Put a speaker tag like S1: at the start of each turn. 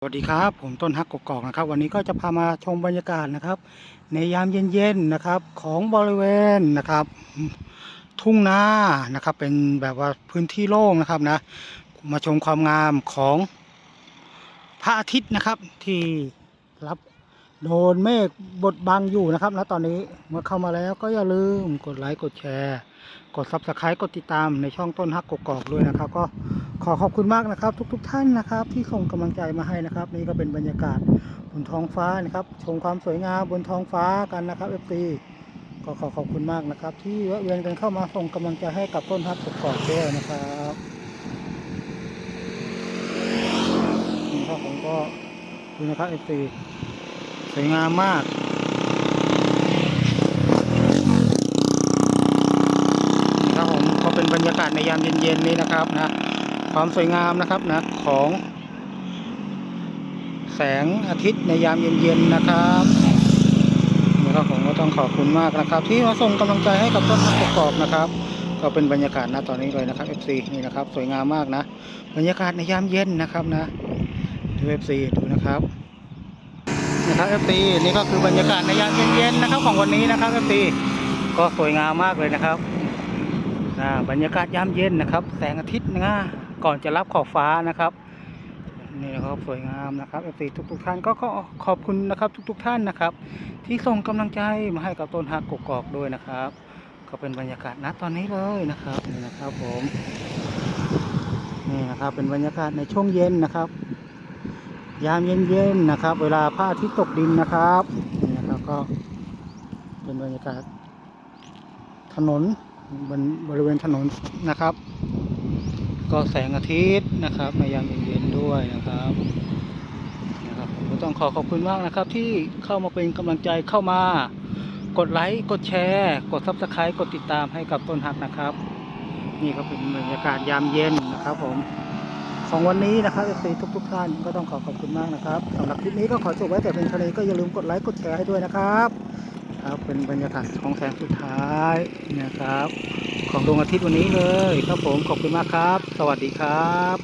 S1: สวัสดีครับผมต้นฮักกกอกนะครับ วันนี้ก็จะพามาชมบรรยากาศนะครับ ในยามเย็นๆนะครับ ของบริเวณนะครับ ทุ่งนานะครับ เป็นแบบว่าพื้นที่โล่งนะครับนะ มาชมความงามของพระอาทิตย์นะครับที่รับ โดนเมฆบดบังอยู่นะครับแล้วตอนนี้เมื่อเข้ามาแล้วก็อย่าลืมกดไลค์กดแชร์ กดซับสไครต์กดติดตามในช่องต้นฮักกกอกด้วยนะครับ ก็ขอขอบคุณมากนะครับ ทุกๆทท่านนะครับ ที่ส่งกำลังใจมาให้นะครับ นี่ก็เป็นบรรยากาศบนท้องฟ้านะครับชมความสวยงามบนท้องฟ้ากันนะครับ FC ก็ขอขอบคุณมากนะครับ ที่แวะเวียนกันเข้ามาส่งกำลังใจให้กับต้นฮักกกอกด้วยนะครับนี่ครับผมก็ดูนะครับ FC ส วยงามมากนี่ครับผมก็เป็นบรรยากาศในยามเย็นๆนี้นะครับนะ ความสวยงามนะครับนะของ แสงอาทิตย์ในยามเย็นๆนะครับนี่ครับผมก็ต้องขอบคุณมากนะครับ ที่มาส่งกำลังใจให้กับต้นไม้ประกอบนะครับ ก็เป็นบรรยากาศณตอนนี้เลยนะครับ FC นี่นะครับ สวยงามมากนะ บรรยากาศในยามเย็นนะครับนะดู FC ดูนะครับ นะครับ FC นี่ก็คือบรรยากาศในยามเย็นๆนะครับของวันนี้นะครับ FC ก็สวยงามมากเลยนะครับนะบรรยากาศยามเย็นนะครับ แสงอาทิตย์นะก่อนจะรับขอบฟ้านะครับนี่นะครับสวยงามนะครับเอฟซีทุก ๆ ท่านก็ก็ขอบคุณนะครับ ทุก ๆ ท่านนะครับ ที่ส่งกำลังใจมาให้กับต้นฮักกกอกด้วยนะครับ ก็เป็นบรรยากาศณตอนนี้เลยนะครับนี่นะครับผมนี่นะครับเป็นบรรยากาศในช่วงเย็นนะครับ ยามเย็นๆนะครับ เวลาพระอาทิตย์ตกดินนะครับนี่นะครับก็เป็นบรรยากาศถนนบนบริเวณถนนนะครับ ก็แสงอาทิตย์นะครับในยามเย็นๆด้วยนะครับนะครับผมก็ต้องขอขอบคุณมากนะครับ ที่เข้ามาเป็นกำลังใจเข้ามากดไลค์กดแชร์ กดซับสไครต์กดติดตามให้กับต้นฮักนะครับ นี่ก็เป็นบรรยากาศยามเย็นนะครับผม ของวันนี้นะครับเอฟซีทุกๆท่านก็ต้องขอขอบคุณมากนะครับสำหรับคลิปนี้ก็ขอจบไว้แต่เพียงเท่านี้ก็อย่าลืมกดไลค์กดแชร์ให้ด้วยนะครับครับเป็นบรรยากาศของแสงสุดท้ายนะครับ ของดวงอาทิตย์วันนี้เลยครับผมขอบคุณมากครับ สวัสดีครับ